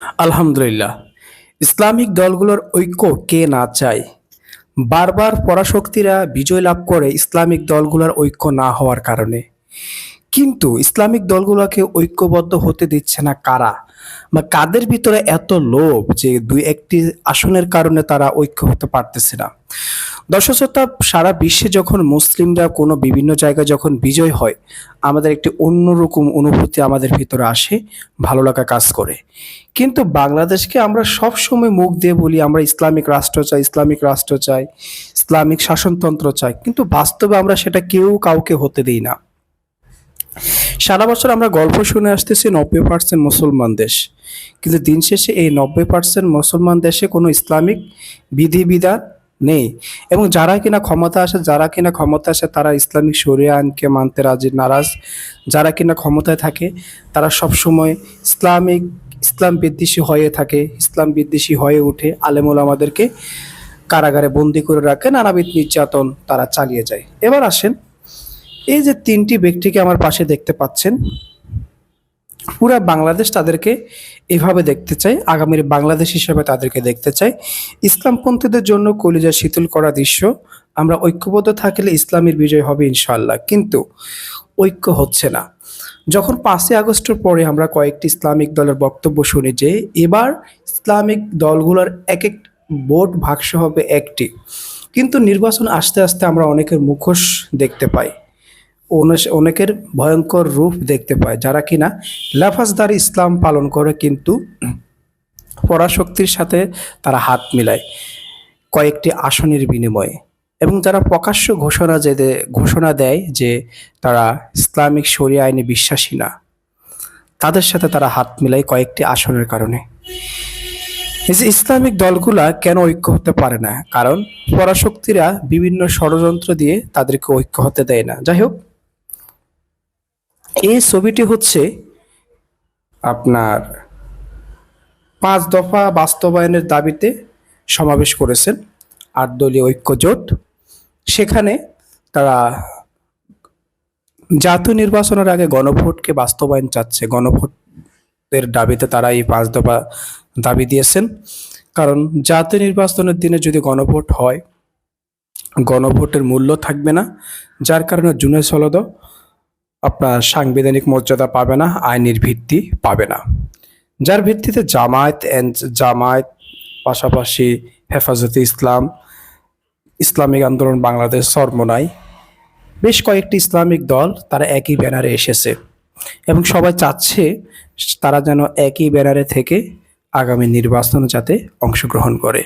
আলহামদুলিল্লাহ। ইসলামিক দলগুলোর ঐক্য কে না চায়? বারবার পরাশক্তিরা বিজয় লাভ করে ইসলামিক দলগুলোর ঐক্য না হওয়ার কারণে। কিন্তু ইসলামিক দলগুলোকে ঐক্যবদ্ধ হতে দিচ্ছে না কারা? বা কাদের ভিতরে এত লোভ যে দুই একটি আসনের কারণে তারা ঐক্য হতে পারতেছে না? দর্শক শ্রোতা, সারা বিশ্বে যখন মুসলিমরা কোনো বিভিন্ন জায়গায় যখন বিজয় হয় আমাদের একটি অন্যরকম অনুভূতি আমাদের ভিতরে আসে ভালো লাগা কাজ করে। কিন্তু বাংলাদেশকে আমরা সব সময় মুখ দিয়ে বলি আমরা ইসলামিক রাষ্ট্র চাই ইসলামিক রাষ্ট্র চাই ইসলামিক শাসনতন্ত্র চাই কিন্তু বাস্তবে আমরা সেটা কেউ কাউকে হতে দিই না। সারা বছর আমরা গল্প শুনে আসতেছি নব্বই পার্সেন্ট মুসলমান দেশ। কিন্তু দিন শেষে এই নব্বই পার্সেন্ট মুসলমান দেশে কোনো ইসলামিক বিধিবিধান নেই। এবং যারা কিনা ক্ষমতা আসে, যারা কিনা ক্ষমতা আসে, তারা ইসলামিক শরিয়া আইনকে মানতে রাজি, নারাজ। যারা কিনা ক্ষমতায় থাকে, তারা সবসময় ইসলামিক, ইসলাম বিদ্বেষী হয়ে থাকে, ইসলাম বিদ্বেষী হয়ে উঠে আলেমুল আমাদেরকে কারাগারে বন্দি করে রাখে, নানাবিধ নির্যাতন তারা চালিয়ে যায়। এবার আসেন, এই যে তিনটি ব্যক্তিকে আমার পাশে দেখতে পাচ্ছেন পুরা বাংলাদেশ তাদেরকে এভাবে দেখতে চাই আগামীর বাংলাদেশ হিসেবে তাদেরকে দেখতে চাই ইসলামপন্থীদের জন্য কলিজা শীতল করা দৃশ্য, আমরা ঐক্যবদ্ধ থাকলে ইসলামের বিজয় হবে ইনশাল্লাহ কিন্তু ঐক্য হচ্ছে না। যখন পাঁচই আগস্টের পরে আমরা কয়েকটি ইসলামিক দলের বক্তব্য শুনি যে, এবার ইসলামিক দলগুলোর এক এক ভোট ভাগস হবে একটি। কিন্তু নির্বাচন আস্তে আস্তে আমরা অনেকের মুখোশ দেখতে পাই। অনেকের ভয়ঙ্কর রূপ দেখতে পায়, যারা কিনা লাফাজদার ইসলাম পালন করে কিন্তু পরাশক্তির সাথে তারা হাত মিলায় কয়েকটি আসনের বিনিময়ে। এবং যারা প্রকাশ্য ঘোষণা যে ঘোষণা দেয় যে তারা ইসলামিক শরিয়া আইনে বিশ্বাসী না, তাদের সাথে তারা হাত মিলায় কয়েকটি আসনের কারণে। যে ইসলামিক দলগুলা কেন ঐক্য হতে পারে না? কারণ পরাশক্তিরা বিভিন্ন ষড়যন্ত্র দিয়ে তাদেরকে ঐক্য হতে দেয় না। যাই হোক এই ছবিটি হচ্ছে আপনার পাঁচ দফা বাস্তবায়নের দাবিতে সমাবেশ করেছেন আট দলীয় ঐক্য জোট সেখানে তারা জাতীয় নির্বাচনের আগে গণভোটকে বাস্তবায়ন চাচ্ছে। গণভোটের দাবিতে তারা এই পাঁচ দফা দাবি দিয়েছেন। কারণ জাতীয় নির্বাচনের দিনে যদি গণভোট হয়, গণভোটের মূল্য থাকবে না। যার কারণে জুনে সলদ আপনার সাংবিধানিক মর্যাদা পাবে না, আইনের ভিত্তি পাবে না। যার ভিত্তিতে জামায়াত জামায়াত, পাশাপাশি হেফাজতে ইসলাম, ইসলামিক আন্দোলন বাংলাদেশ সরমনাই বেশ কয়েকটি ইসলামিক দল তারা একই ব্যানারে এসেছে এবং সবাই চাচ্ছে তারা যেন একই ব্যানারে থেকে আগামী নির্বাচনে যাতে অংশগ্রহণ করে।